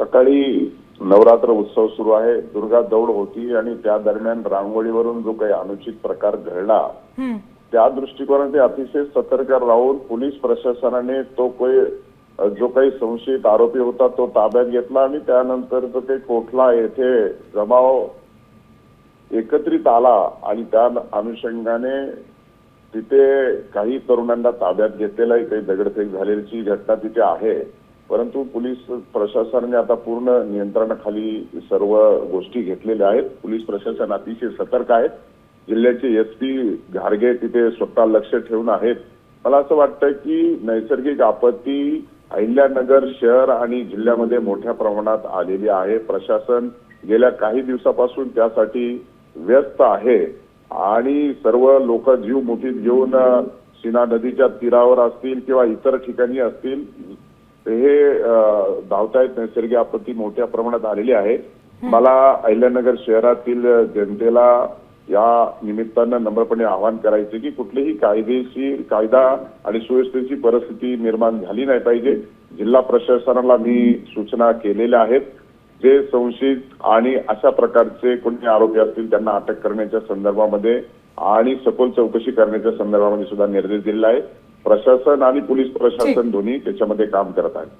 सकाळी नवरात्र उत्सव सुरू आहे. दुर्गा दौड होती आणि त्या दरम्यान रांगोळीवरून जो काही अनुचित प्रकार घडला. त्या दृष्टिकोनाने अतिशय सतर्क राहून पोलीस प्रशासनाने तो काही जो काही संशयित आरोपी होता तो ताब्यात घेतला आणि त्यानंतर जो काही कोठला येथे जमाव एकत्रित आला आणि त्या अनुषंगाने तिथे काही तरुणांना ताब्यात घेतलेला काही दगडफेक झालेली घटना तिथे आहे. परंतु पोलीस प्रशासनाने आता पूर्ण नियंत्रणाखाली सर्व गोष्टी घेतलेल्या आहेत. पोलीस प्रशासन अतिशय सतर्क आहेत. जिल्ह्याचे एस पी घारगे तिथे स्वतः लक्ष ठेवून आहेत. मला असं वाटतं की नैसर्गिक आपत्ती अहिल्यानगर शहर आणि जिल्ह्यामध्ये मोठ्या प्रमाणात आलेली आहे. प्रशासन गेल्या काही दिवसापासून त्यासाठी व्यस्त आहे आणि सर्व लोक जीव मुठीत घेऊन सीना नदीच्या तीरावर असतील किंवा इतर ठिकाणी असतील हे धावतायत नैसर्गिक आपत्ती मोठ्या प्रमाणात आलेली आहे. मला अहिल्यानगर शहरातील जनतेला या निमित्तानं नम्रपणे आवाहन करायचे की कुठलीही कायदेशीर कायदा आणि सुव्यवस्थेची परिस्थिती निर्माण झाली नाही पाहिजे. जिल्हा प्रशासनाला मी सूचना केलेल्या आहेत. जे संशयित आणि अशा प्रकारचे कोणते आरोपी असतील त्यांना अटक करण्याच्या संदर्भामध्ये आणि सखोल चौकशी करण्याच्या संदर्भामध्ये सुद्धा निर्देश दिलेला आहे. प्रशासन आणि पोलीस प्रशासन दोन्ही त्याच्यामध्ये काम करत आहेत.